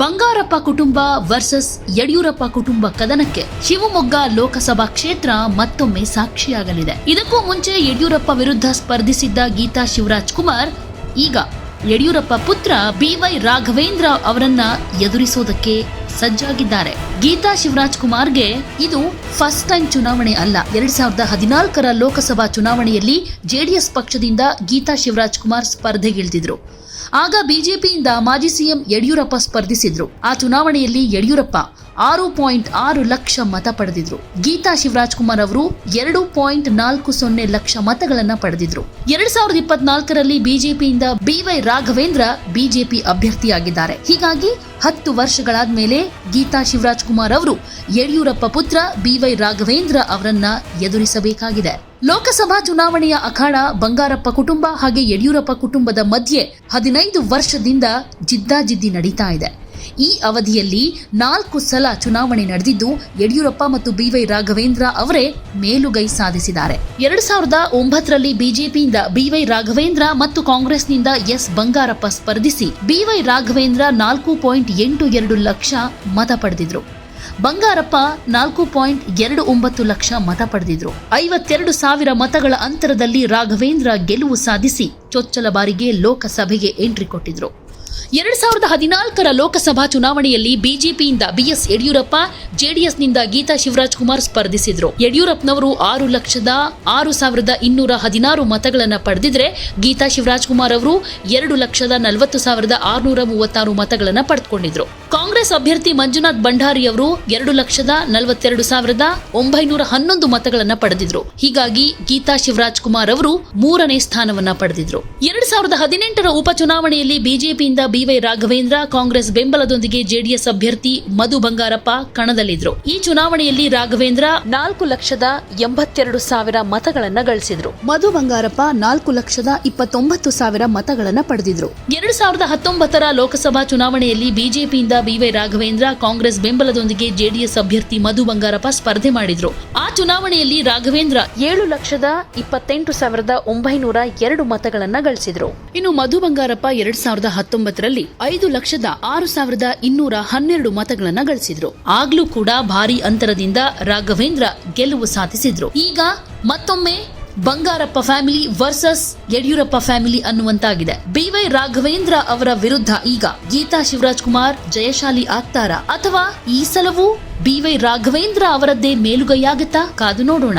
ಬಂಗಾರಪ್ಪ ಕುಟುಂಬ ವರ್ಸಸ್ ಯಡಿಯೂರಪ್ಪ ಕುಟುಂಬ ಕದನಕ್ಕೆ ಶಿವಮೊಗ್ಗ ಲೋಕಸಭಾ ಕ್ಷೇತ್ರ ಮತ್ತೊಮ್ಮೆ ಸಾಕ್ಷಿಯಾಗಲಿದೆ. ಇದಕ್ಕೂ ಮುಂಚೆ ಯಡಿಯೂರಪ್ಪ ವಿರುದ್ಧ ಸ್ಪರ್ಧಿಸಿದ್ದ ಗೀತಾ ಶಿವರಾಜ್ ಕುಮಾರ್, ಈಗ ಯಡಿಯೂರಪ್ಪ ಪುತ್ರ ಬಿವೈ ರಾಘವೇಂದ್ರ ಅವರನ್ನ ಎದುರಿಸೋದಕ್ಕೆ ಸಜ್ಜಾಗಿದ್ದಾರೆ. ಗೀತಾ ಶಿವರಾಜ್ ಕುಮಾರ್ಗೆ ಇದು ಫಸ್ಟ್ ಟೈಮ್ ಚುನಾವಣೆ ಅಲ್ಲ. ಎರಡ್ ಸಾವಿರದ ಹದಿನಾಲ್ಕರ ಲೋಕಸಭಾ ಚುನಾವಣೆಯಲ್ಲಿ ಜೆಡಿಎಸ್ ಪಕ್ಷದಿಂದ ಗೀತಾ ಶಿವರಾಜ್ ಕುಮಾರ್ ಸ್ಪರ್ಧೆಗಿಳಿದಿದ್ರು ಆಗ ಬಿಜೆಪಿಯಿಂದ ಮಾಜಿ ಸಿಎಂ ಯಡಿಯೂರಪ್ಪ ಸ್ಪರ್ಧಿಸಿದ್ರು. ಆ ಚುನಾವಣೆಯಲ್ಲಿ ಯಡಿಯೂರಪ್ಪ ಆರು ಪಾಯಿಂಟ್ ಆರು ಲಕ್ಷ ಮತ ಪಡೆದಿದ್ರು. ಗೀತಾ ಶಿವರಾಜ್ ಕುಮಾರ್ ಅವರು ಎರಡು ಪಾಯಿಂಟ್ ನಾಲ್ಕು ಸೊನ್ನೆ ಲಕ್ಷ ಮತಗಳನ್ನ ಪಡೆದಿದ್ರು. ಎರಡ್ ಸಾವಿರದ ಇಪ್ಪತ್ನಾಲ್ಕರಲ್ಲಿ ಬಿಜೆಪಿಯಿಂದ ಬಿವೈ ರಾಘವೇಂದ್ರ ಬಿಜೆಪಿ ಅಭ್ಯರ್ಥಿಯಾಗಿದ್ದಾರೆ. ಹೀಗಾಗಿ ಹತ್ತು ವರ್ಷಗಳಾದ ಮೇಲೆ ಗೀತಾ ಶಿವರಾಜ್ ಕುಮಾರ್ ಅವರು ಯಡಿಯೂರಪ್ಪ ಪುತ್ರ ಬಿವೈ ರಾಘವೇಂದ್ರ ಅವರನ್ನ ಎದುರಿಸಬೇಕಾಗಿದೆ. ಲೋಕಸಭಾ ಚುನಾವಣೆಯ ಅಖಾಡ ಬಂಗಾರಪ್ಪ ಕುಟುಂಬ ಹಾಗೆ ಯಡಿಯೂರಪ್ಪ ಕುಟುಂಬದ ಮಧ್ಯೆ ಹದಿನೈದು ವರ್ಷದಿಂದ ಜಿದ್ದಾಜಿದ್ದಿ ನಡೀತಾ ಇದೆ. ಈ ಅವಧಿಯಲ್ಲಿ ನಾಲ್ಕು ಸಲ ಚುನಾವಣೆ ನಡೆದಿದ್ದು ಯಡಿಯೂರಪ್ಪ ಮತ್ತು ಬಿವೈ ರಾಘವೇಂದ್ರ ಅವರೇ ಮೇಲುಗೈ ಸಾಧಿಸಿದ್ದಾರೆ. ಎರಡ್ ಸಾವಿರದ ಒಂಬತ್ತರಲ್ಲಿ ಬಿಜೆಪಿಯಿಂದ ಬಿವೈ ರಾಘವೇಂದ್ರ ಮತ್ತು ಕಾಂಗ್ರೆಸ್ನಿಂದ ಎಸ್ ಬಂಗಾರಪ್ಪ ಸ್ಪರ್ಧಿಸಿ ಬಿವೈ ರಾಘವೇಂದ್ರ ನಾಲ್ಕು ಪಾಯಿಂಟ್ ಎಂಟು ಎರಡು ಲಕ್ಷ ಮತ ಪಡೆದಿದ್ರು. ಬಂಗಾರಪ್ಪ ನಾಲ್ಕು ಪಾಯಿಂಟ್ ಎರಡು ಒಂಬತ್ತು ಲಕ್ಷ ಮತ ಪಡೆದಿದ್ರು. ಐವತ್ತೆರಡು ಸಾವಿರ ಮತಗಳ ಅಂತರದಲ್ಲಿ ರಾಘವೇಂದ್ರ ಗೆಲುವು ಸಾಧಿಸಿ ಚೊಚ್ಚಲ ಬಾರಿಗೆ ಲೋಕಸಭೆಗೆ ಎಂಟ್ರಿ ಕೊಟ್ಟಿದ್ರು. ಎರಡ್ ಸಾವಿರದ ಹದಿನಾಲ್ಕರ ಲೋಕಸಭಾ ಚುನಾವಣೆಯಲ್ಲಿ ಬಿಜೆಪಿಯಿಂದ ಬಿಎಸ್ ಯಡಿಯೂರಪ್ಪ, ಜೆಡಿಎಸ್ನಿಂದ ಗೀತಾ ಶಿವರಾಜ್ ಕುಮಾರ್ ಸ್ಪರ್ಧಿಸಿದ್ರು. ಯಡಿಯೂರಪ್ಪನವರು ಆರು ಲಕ್ಷದ ಆರು ಸಾವಿರದ ಇನ್ನೂರ ಹದಿನಾರು ಮತಗಳನ್ನು ಪಡೆದಿದ್ರೆ ಗೀತಾ ಶಿವರಾಜ್ ಕುಮಾರ್ ಅವರು ಎರಡು ಲಕ್ಷದ ನಲವತ್ತು ಸಾವಿರದ ಆರುನೂರ ಮೂವತ್ತಾರು ಮತಗಳನ್ನು ಪಡೆದುಕೊಂಡಿದ್ರು. ಕಾಂಗ್ರೆಸ್ ಅಭ್ಯರ್ಥಿ ಮಂಜುನಾಥ್ ಭಂಡಾರಿ ಅವರು ಎರಡು ಲಕ್ಷದ ನಲವತ್ತೆರಡು ಸಾವಿರದ ಒಂಬೈನೂರ ಹನ್ನೊಂದು ಮತಗಳನ್ನು ಪಡೆದಿದ್ರು. ಹೀಗಾಗಿ ಗೀತಾ ಶಿವರಾಜ್ ಕುಮಾರ್ ಅವರು ಮೂರನೇ ಸ್ಥಾನವನ್ನ ಪಡೆದಿದ್ರು. ಎರಡ್ ಸಾವಿರದ ಹದಿನೆಂಟರ ಉಪಚುನಾವಣೆಯಲ್ಲಿ ಬಿಜೆಪಿಯಿಂದ ಬಿವೈ ರಾಘವೇಂದ್ರ ಕಾಂಗ್ರೆಸ್ ಬೆಂಬಲದೊಂದಿಗೆ ಜೆಡಿಎಸ್ ಅಭ್ಯರ್ಥಿ ಮಧು ಬಂಗಾರಪ್ಪ ಕಣದಲ್ಲಿದ್ರು. ಈ ಚುನಾವಣೆಯಲ್ಲಿ ರಾಘವೇಂದ್ರ ನಾಲ್ಕು ಲಕ್ಷದ ಎಂಬತ್ತೆರಡು ಸಾವಿರ ಮತಗಳನ್ನು ಗಳಿಸಿದ್ರು. ಮಧು ಬಂಗಾರಪ್ಪ ನಾಲ್ಕು ಲಕ್ಷದ ಇಪ್ಪತ್ತೊಂಬತ್ತು ಸಾವಿರ ಮತಗಳನ್ನು ಪಡೆದಿದ್ರು. ಎರಡು ಸಾವಿರದ ಹತ್ತೊಂಬತ್ತರ ಲೋಕಸಭಾ ಚುನಾವಣೆಯಲ್ಲಿ ಬಿಜೆಪಿಯಿಂದ ಬಿವೈ ರಾಘವೇಂದ್ರ ಕಾಂಗ್ರೆಸ್ ಬೆಂಬಲದೊಂದಿಗೆ ಜೆಡಿಎಸ್ ಅಭ್ಯರ್ಥಿ ಮಧು ಬಂಗಾರಪ್ಪ ಸ್ಪರ್ಧೆ ಮಾಡಿದ್ರು. ಆ ಚುನಾವಣೆಯಲ್ಲಿ ರಾಘವೇಂದ್ರ ಏಳು ಲಕ್ಷದ ಇಪ್ಪತ್ತೆಂಟು ಸಾವಿರದ ಒಂಬೈನೂರ ಎರಡು ಮತಗಳನ್ನು ಗಳಿಸಿದ್ರು. ಇನ್ನು ಮಧು ಬಂಗಾರಪ್ಪ ಎರಡ್ ಸಾವಿರದ ಹತ್ತೊಂಬತ್ತರಲ್ಲಿ ಐದು ಲಕ್ಷದ ಆರು ಸಾವಿರದ ಇನ್ನೂರ ಹನ್ನೆರಡು ಮತಗಳನ್ನು ಗಳಿಸಿದ್ರು. ಆಗ್ಲೂ ಕೂಡ ಭಾರಿ ಅಂತರದಿಂದ ರಾಘವೇಂದ್ರ ಗೆಲುವು ಸಾಧಿಸಿದ್ರು. ಈಗ ಮತ್ತೊಮ್ಮೆ Bangarappa family versus Yediyurappa family ಅನ್ನುವಂತಾಗಿದೆ. BY Raghavendra ಅವರ ವಿರುದ್ಧ ಈಗ ಗೀತಾ ಶಿವರಾಜ್ ಕುಮಾರ್ ಜಯಶಾಲಿ ಆಗ್ತಾರ? ಅಥವಾ ಈ ಸಲವೂ ಬಿವೈ ರಾಘವೇಂದ್ರ ಅವರದ್ದೇ ಮೇಲುಗೈಯಾಗುತ್ತಾ? ಕಾದು ನೋಡೋಣ.